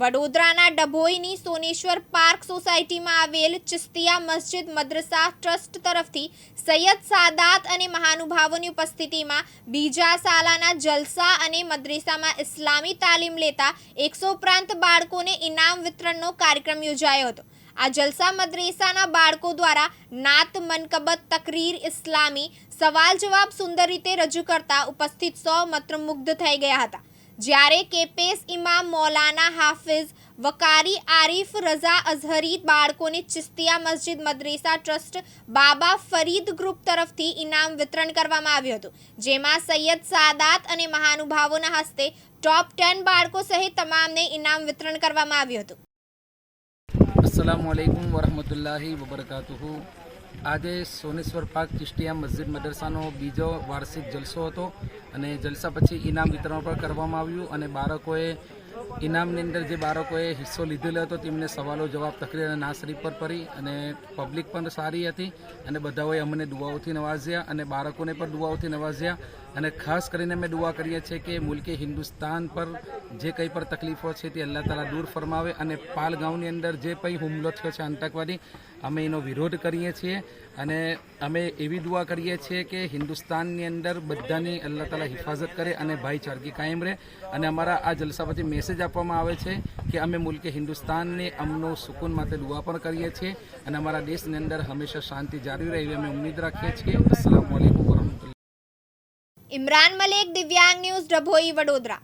વડોદરાના ડભોઈની સોનેશ્વર પાર્ક સોસાયટીમાં આવેલ ચિસ્તિયા મસ્જિદ મદ્રસા ટ્રસ્ટ તરફથી સૈયદ સાદાત અને મહાનુભાવોની ઉપસ્થિતિમાં બીજા સાલાના જલસા અને મદ્રેસામાં ઇસ્લામી તાલીમ લેતા એકસો ઉપરાંત બાળકોને ઇનામ વિતરણનો કાર્યક્રમ યોજાયો હતો. આ જલસા મદ્રેસાના બાળકો દ્વારા નાત મનકબત તકરીર ઇસ્લામી સવાલ જવાબ સુંદર રીતે રજૂ કરતા ઉપસ્થિત સૌ મંત્રમુગ્ધ થઈ ગયા હતા. જ્યારે કેપેસ ઇમામ મૌલાના હાફિઝ વકારી આરિફ રઝા અઝહરી બાળકોને ચિસ્તિયા મસ્જિદ મદ્રેસા ટ્રસ્ટ બાબા ફરીદ ગ્રુપ તરફથી ઇનામ વિતરણ કરવામાં આવ્યું હતું, જેમાં સૈયદ સાદાત અને મહાનુભાવોના હસ્તે ટોપ ટેન બાળકો સહિત તમામને ઇનામ વિતરણ કરવામાં આવ્યું હતું. અસલામ વરહમતુલ્લાહી વબરકાતુહુ. આજે સોનેશ્વર પાર્ક ચિશ્તિયા મસ્જિદ મદરસાનો બીજો વાર્ષિક જલસો હતો અને જલસા પછી ઇનામ વિતરણ પણ કરવામાં આવ્યું અને બાળકોએ ઇનામની અંદર જે બાળકોએ હિસ્સો લીધેલો હતો, તેમને સવાલો, જવાબ, તકરીર અને ના શરીફ પર પડી અને પબ્લિક પણ સારી હતી અને બધાઓએ અમને દુઆઓથી નવાજ્યા અને બાળકોને પણ દુઆઓથી નવાજ્યા. અને ખાસ કરીને અમે દુઆ કરીએ છીએ કે મુલ્કે હિન્દુસ્તાન પર જે કંઈ પણ તકલીફો છે તે અલ્લાહ તાલા દૂર ફરમાવે અને પાલગાંવની અંદર જે કંઈ હુમલો થયો છે આતંકવાદી, અમે એનો વિરોધ કરીએ છીએ અને અમે એવી દુઆ કરીએ છીએ કે હિન્દુસ્તાનની અંદર બધાની અલ્લાહ તાલા હિફાજત કરે અને ભાઈચારગી કાયમ રહે. અને અમારા આ જલસા પછી મેસેજ આપવામાં આવે છે કે અમે મુલ્કે હિન્દુસ્તાનને અમનો સુકૂન માટે દુઆ પણ કરીએ છીએ અને અમારા દેશની અંદર હંમેશા શાંતિ જાળવી રહે એવી અમે ઉમ્મીદ રાખીએ છીએ. અસલામ વાલેકુમ ઇમરાન મલેક દિવ્યાંગ ન્યૂઝ ડભોઈ વડોદરા.